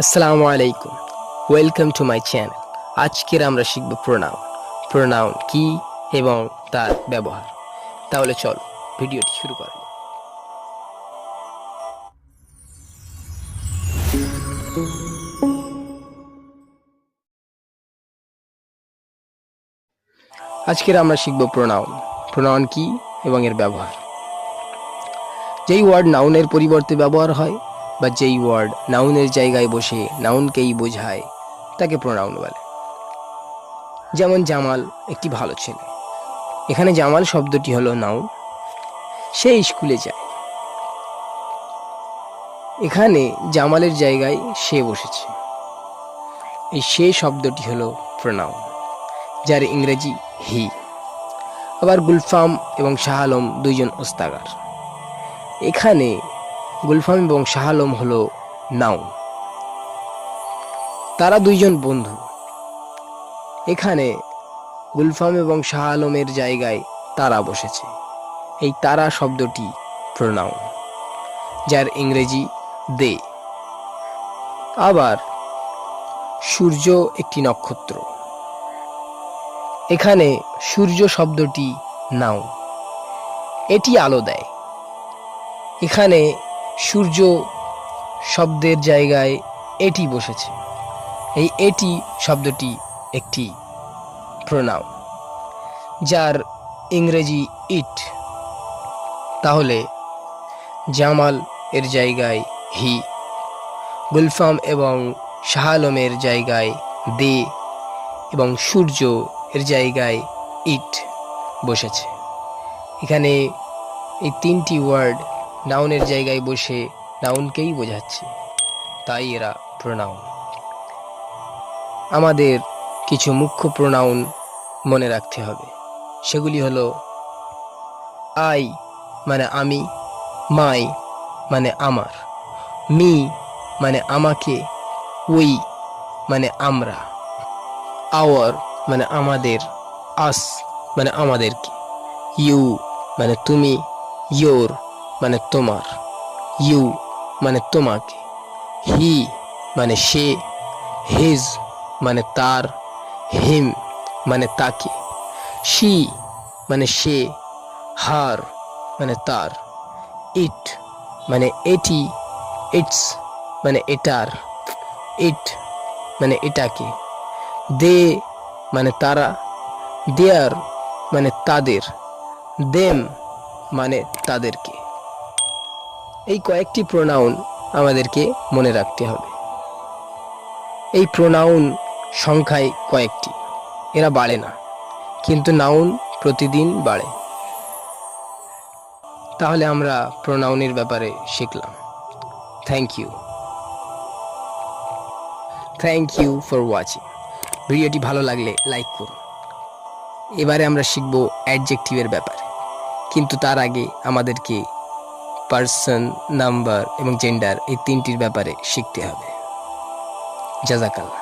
আসসালামু আলাইকুম। Welcome to my channel আজকের আমরা শিখব প্রোনাউন প্রোনাউন কি এবং তার ব্যবহার। তাহলে চলো, ভিডিওটি শুরু করা। আজকের আমরা শিখব প্রোনাউন প্রোনাউন কি এবং এর ব্যবহার। যেই ওয়ার্ড নাউনের পরিবর্তে ব্যবহার হয় বা যেই ওয়ার্ড নাউনের জায়গায় বসে নাউনকেই বোঝায়, তাকে প্রোনাউন বলে। যেমন জামাল একটি ভালো ছেলে। এখানে জামাল শব্দটি হলো নাউন। সে স্কুলে যায়। এখানে জামালের জায়গায় সে বসেছে। এই সে শব্দটি হলো প্রোনাউন যার ইংরেজি হি। আবার গুলফাম এবং শাহ আলম দুইজন ওস্তাগার। এখানে গুলফাম এবং শাহ আলম হলো নাউন তারা দুইজন বন্ধু। এখানে গুলফাম এবং শাহ আলমের জায়গায় তারা বসেছে। এই তারা শব্দটি প্রোনাউন যার ইংরেজি দে। আবার সূর্য একটি নক্ষত্র। এখানে সূর্য শব্দটি নাউন এটি আলো দেয়। এখানে সূর্য শব্দের জায়গায় এটি বসেছে। এই এটি শব্দটি একটি প্রোনাউন যার ইংরেজি ইট তাহলে জামাল এর জায়গায় হি গুলফাম এবং শাহ আলমের জায়গায় দে এবং সূর্য এর জায়গায় ইট বসেছে। এখানে এই তিনটি ওয়ার্ড নাউনের জায়গায় বসে নাউনকেই বোঝাচ্ছে। তাই এরা প্রোনাউন। আমাদের কিছু মুখ্য প্রোনাউন মনে রাখতে হবে। সেগুলি হলো, আই মানে আমি, মাই মানে আমার, মি মানে আমাকে, উই মানে আমরা, আওয়ার মানে আমাদের, আস মানে আমাদেরকে, ইউ মানে তুমি, ইয়োর মানে তোমার। ইউ মানে তোমাকে। হি মানে সে। হিজ মানে তার। হিম মানে তাকে। শি মানে সে। হার মানে তার। ইট মানে এটি। ইটস মানে এটার। ইট মানে এটাকে। দে মানে তারা। দেয়ার মানে তাদের। দেম মানে তাদেরকে। এই কয়েকটি প্রোনাউন আমাদেরকে মনে রাখতে হবে। এই প্রোনাউন সংখ্যায় কয়েকটি। এরা বাড়ে না, কিন্তু নাউন প্রতিদিন বাড়ে। তাহলে আমরা প্রোনাউনের ব্যাপারে শিখলাম। Thank you thank you for watching ভিডিওটি ভালো লাগলে লাইক করুন। এবারে আমরা শিখব অ্যাডজেক্টিভের ব্যাপারে। কিন্তু তার আগে আমাদেরকে পার্সন নাম্বার এবং জেন্ডার এই তিনটির ব্যাপারে শিখতে হবে। জাজাকাল্লাহ।